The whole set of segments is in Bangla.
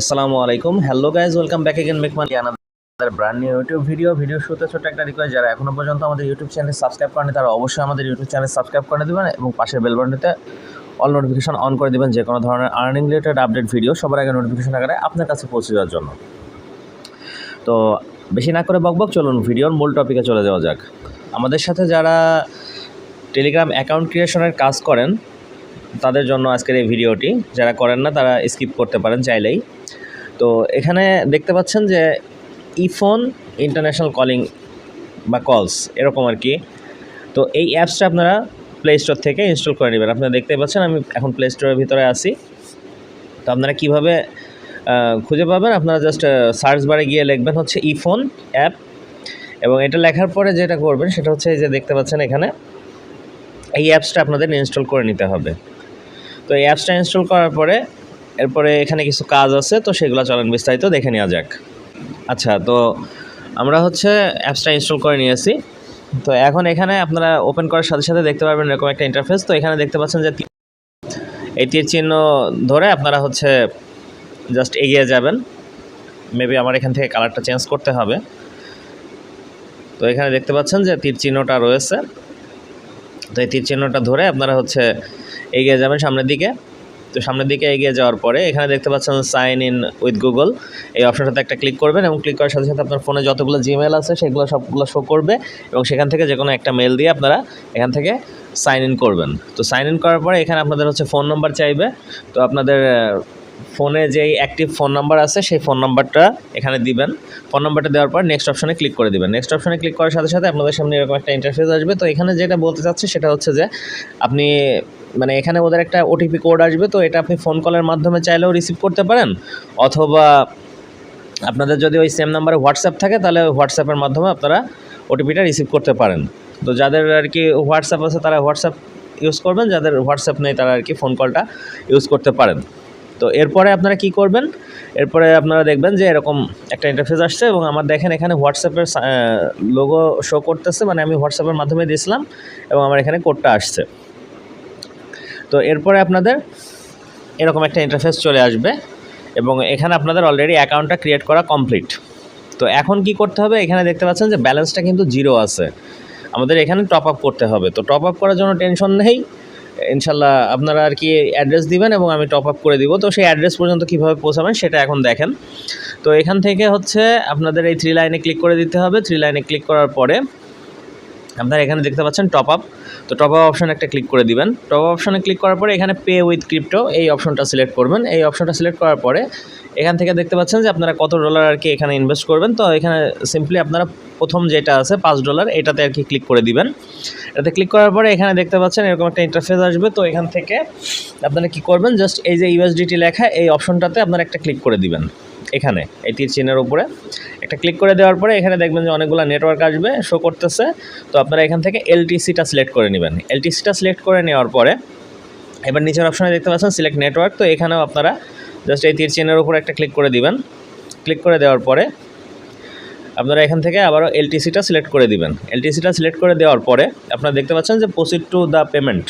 আসসালামু আলাইকুম। Hello guys welcome back again make money another brand new YouTube video video শুরুতে ছোট একটা রিকোয়েস্ট যারা এখনও পর্যন্ত আমাদের ইউটিউব চ্যানেল সাবস্ক্রাইব করেনি তারা অবশ্যই আমাদের ইউটিউব চ্যানেল সাবস্ক্রাইব করে দেবেন এবং পাশের বেল অল নোটিফিকেশন অন করে দেবেন যে কোনো ধরনের আর্নিং রিলেটেড আপডেট ভিডিও সবার আগে নোটিফিকেশন আকারে আপনার কাছে পৌঁছে যাওয়ার জন্য। তো বেশি না করে বকবক চলুন ভিডিওর মূল টপিকে চলে যাওয়া যাক। আমাদের সাথে যারা টেলিগ্রাম অ্যাকাউন্ট ক্রিয়েশনের কাজ করেন তাদের জন্য আজকের এই ভিডিওটি। যারা করেন না, তারা স্কিপ করতে পারেন চাইলেই। তো এখানে দেখতে পাচ্ছেন যে ইফোন ইন্টারন্যাশনাল কলিং বা কলস এরকম আর কি। তো এই অ্যাপসটা আপনারা প্লে স্টোর থেকে ইনস্টল করে নেবেন। আপনারা দেখতে পাচ্ছেন আমি এখন প্লে স্টোরের ভিতরে আছি। তো আপনারা কীভাবে খুঁজে পাবেন? আপনারা জাস্ট সার্চ বারে গিয়ে লিখবেন হচ্ছে ইফোন অ্যাপ। এবং এটা লেখার পরে যেটা করবেন, সেটা হচ্ছে এই যে দেখতে পাচ্ছেন এখানে, এই অ্যাপসটা আপনাদের ইনস্টল করে নিতে হবে। তো এই অ্যাপসটা ইনস্টল করার পরে, এরপরে এখানে কিছু কাজ আছে, তো সেগুলো চলেন বিস্তারিত দেখে নেওয়া যাক। আচ্ছা তো আমরা হচ্ছে অ্যাপসটা ইনস্টল করে নিয়েছি। তো এখন এখানে আপনারা ওপেন করার সাথে সাথে দেখতে পারবেন এরকম একটা ইন্টারফেস তো এখানে দেখতে পাচ্ছেন যে এই তীর চিহ্ন ধরে আপনারা হচ্ছে জাস্ট এগিয়ে যাবেন। মেবি আমার এখান থেকে কালারটা চেঞ্জ করতে হবে। তো এখানে দেখতে পাচ্ছেন যে তীর চিহ্নটা রয়েছে। তো এই তীর চিহ্নটা ধরে আপনারা হচ্ছে এগিয়ে যাবেন সামনের দিকে। তো সামনের দিকে এগিয়ে যাওয়ার পরে এখানে দেখতে পাচ্ছেন সাইন ইন উইথ গুগল এই অপশনটাতে একটা ক্লিক করবেন এবং ক্লিক করার সাথে সাথে আপনার ফোনে যতগুলো জিমেল আছে সেগুলো সবগুলো শো করবে এবং সেখান থেকে যে কোনো একটা মেল দিয়ে আপনারা এখান থেকে সাইন ইন করবেন। তো সাইন ইন করার পরে এখানে আপনাদের হচ্ছে ফোন নম্বর চাইবে। তো আপনাদের ফোনে যেই অ্যাক্টিভ ফোন নাম্বার আছে, সেই ফোন নাম্বারটা এখানে দিবেন। ফোন নাম্বারটা দেওয়ার পর নেক্সট অপশনে ক্লিক করে দিবেন। নেক্সট অপশনে ক্লিক করার সাথে সাথে আপনাদের সামনে এরকম একটা ইন্টারফেস আসবে। তো এখানে যেটা বলতে চাচ্ছি সেটা হচ্ছে যে, আপনি মানে এখানে ওদের একটা ওটিপি কোড আসবে। তো এটা আপনি ফোন কলের মাধ্যমে চাইলেও রিসিভ করতে পারেন। অথবা আপনাদের যদি ওই সেম নাম্বারে হোয়াটসঅ্যাপ থাকে, তাহলে হোয়াটসঅ্যাপের মাধ্যমে আপনারা ওটিপিটা রিসিভ করতে পারেন। তো যাদের আর কি হোয়াটসঅ্যাপ আছে, তারা হোয়াটসঅ্যাপ ইউজ করবেন। যাদের হোয়াটসঅ্যাপ নেই, তারা আর কি ফোন কলটা ইউজ করতে পারেন। তো এরপরে আপনারা কি করবেন? এরপরে আপনারা দেখবেন যে এরকম একটা ইন্টারফেস আসছে এবং আমার দেখেন এখানে হোয়াটসঅ্যাপের লোগো শো করতেছে মানে আমি হোয়াটসঅ্যাপের মাধ্যমে দিয়েছিলাম এবং আমার এখানে কোডটা আসছে। তো এরপরে আপনাদের এরকম একটা ইন্টারফেস চলে আসবে এবং এখানে আপনাদের অলরেডি অ্যাকাউন্টটা ক্রিয়েট করা কমপ্লিট তো এখন কি করতে হবে? এখানে দেখতে পাচ্ছেন যে ব্যালেন্সটা কিন্তু জিরো আছে। আমাদের এখানে টপ আপ করতে হবে। তো টপ আপ করার জন্য টেনশন নেই। ইনশাল্লাহ আপনারা আর কি অ্যাড্রেস দিবেন এবং আমি টপ আপ করে দিব। তো সেই অ্যাড্রেস পর্যন্ত কীভাবে পৌঁছাবেন সেটা এখন দেখেন। তো এখান থেকে হচ্ছে আপনাদের এই থ্রি লাইনে ক্লিক করে দিতে হবে। থ্রি লাইনে ক্লিক করার পরে আপনারা এখানে দেখতে পাচ্ছেন টপ আপ তো টপ আপ অপশানে একটা ক্লিক করে দিবেন। টপ আপ অপশানে ক্লিক করার পরে এখানে পে উইথ ক্রিপ্টো এই অপশনটা সিলেক্ট করবেন। এই অপশনটা সিলেক্ট করার পরে এখান থেকে দেখতে পাচ্ছেন যে আপনারা কত ডলার আর কি এখানে ইনভেস্ট করবেন। তো এখানে সিম্পলি আপনারা প্রথম যেটা আছে পাঁচ ডলার এটাতে আর কি ক্লিক করে দিবেন। এটাতে ক্লিক করার পরে এখানে দেখতে পাচ্ছেন এরকম একটা ইন্টারফেস আসবে। তো এখান থেকে আপনারা কি করবেন জাস্ট এই যে ইউএসডিটি লেখা, এই অপশনটাতে আপনারা একটা ক্লিক করে দিবেন। এখানে এই তীর চিহ্নের উপরে। একটা ক্লিক করে দেওয়ার পরে এখানে দেখবেন যে অনেকগুলো নেটওয়ার্ক আসবে শো করতেছে। তো আপনারা এখান থেকে এলটিসিটা সিলেক্ট করে নেবেন। এলটিসিটা সিলেক্ট করে নেওয়ার পরে, এবার নিচের অপশনে দেখতে পাচ্ছেন সিলেক্ট নেটওয়ার্ক তো এখানেও আপনারা জাস্ট এই তীর চিহ্নের উপরে একটা ক্লিক করে দিবেন। ক্লিক করে দেওয়ার পরে আপনারা এখান থেকে আবারও এলটিসিটা সিলেক্ট করে দিবেন। এলটিসিটা সিলেক্ট করে দেওয়ার পরে আপনারা দেখতে পাচ্ছেন যে প্রসিড টু দ্য পেমেন্ট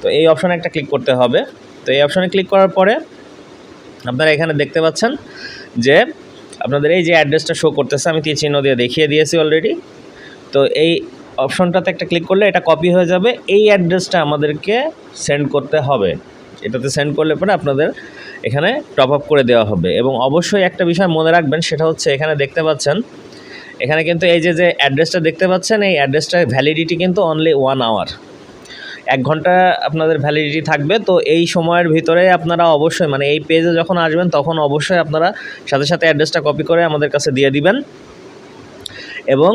তো এই অপশনে একটা ক্লিক করতে হবে। তো এই অপশনে ক্লিক করার পরে আপনারা এখানে দেখতে পাচ্ছেন যে আপনাদের এই যে অ্যাড্রেসটা শো করতেছে, আমি তীর চিহ্ন দিয়ে দেখিয়ে দিয়েছি অলরেডি তো এই অপশনটাতে একটা ক্লিক করলে এটা কপি হয়ে যাবে। এই অ্যাড্রেসটা আমাদেরকে সেন্ড করতে হবে। এটাতে সেন্ড করলে পরে আপনাদের এখানে টপ আপ করে দেওয়া হবে। এবং অবশ্যই একটা বিষয় মনে রাখবেন, সেটা হচ্ছে এখানে দেখতে পাচ্ছেন, এখানে কিন্তু এই যে যে অ্যাড্রেসটা দেখতে পাচ্ছেন, এই অ্যাড্রেসটার ভ্যালিডিটি কিন্তু অনলি ওয়ান আওয়ার এক ঘণ্টা আপনাদের ভ্যালিডিটি থাকবে, তো এই সময়ের ভিতরে আপনারা অবশ্যই মানে এই পেজে যখন আসবেন, তখন অবশ্যই আপনারা সাথে সাথে অ্যাড্রেসটা কপি করে আমাদের কাছে দিয়ে দিবেন। এবং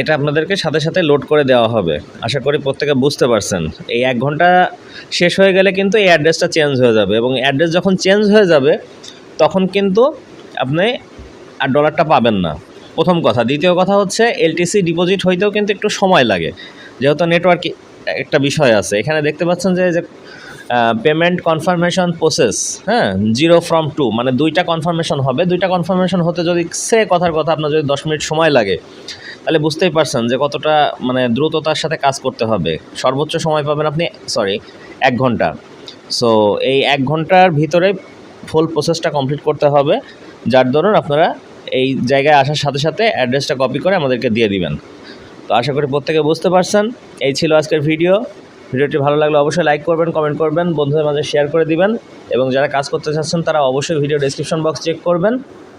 এটা আপনাদেরকে সাথে সাথে লোড করে দেওয়া হবে। আশা করি প্রত্যেকে বুঝতে পারছেন। এই এক ঘণ্টা শেষ হয়ে গেলে কিন্তু এই অ্যাড্রেসটা চেঞ্জ হয়ে যাবে এবং অ্যাড্রেস যখন চেঞ্জ হয়ে যাবে, তখন কিন্তু আপনি আর ডলারটা পাবেন না। প্রথম কথা। দ্বিতীয় কথা হচ্ছে এলটিসি ডিপোজিট হইতেও কিন্তু একটু সময় লাগে। যেহেতু নেটওয়ার্ক একটা বিষয় আছে। এখানে দেখতে পাচ্ছেন যে যে পেমেন্ট কনফার্মেশন প্রসেস হ্যাঁ? জিরো ফ্রম টু মানে দুইটা কনফার্মেশন হবে। দুইটা কনফার্মেশন হতে যদি সে কথার কথা আপনার যদি দশ মিনিট সময় লাগে তাহলে বুঝতেই পারছেন যে কতটা মানে দ্রুততার সাথে কাজ করতে হবে। সর্বোচ্চ সময় পাবেন আপনি সরি এক ঘণ্টা। সো এই এক ঘণ্টার ভিতরে ফুল প্রসেসটা কমপ্লিট করতে হবে। যার দরুন আপনারা এই জায়গায় আসার সাথে সাথে অ্যাড্রেসটা কপি করে আমাদেরকে দিয়ে দিবেন। তো আশা করি প্রত্যেকে বুঝতে পারছেন, এই ছিল আজকের ভিডিও ভিডিওটি ভালো লাগলে অবশ্যই লাইক করবেন কমেন্ট করবেন, বন্ধুদের মাঝে শেয়ার করে দিবেন। এবং যারা কাজ করতে চাচ্ছেন তারা অবশ্যই ভিডিও ডেসক্রিপশন বক্স চেক করবেন।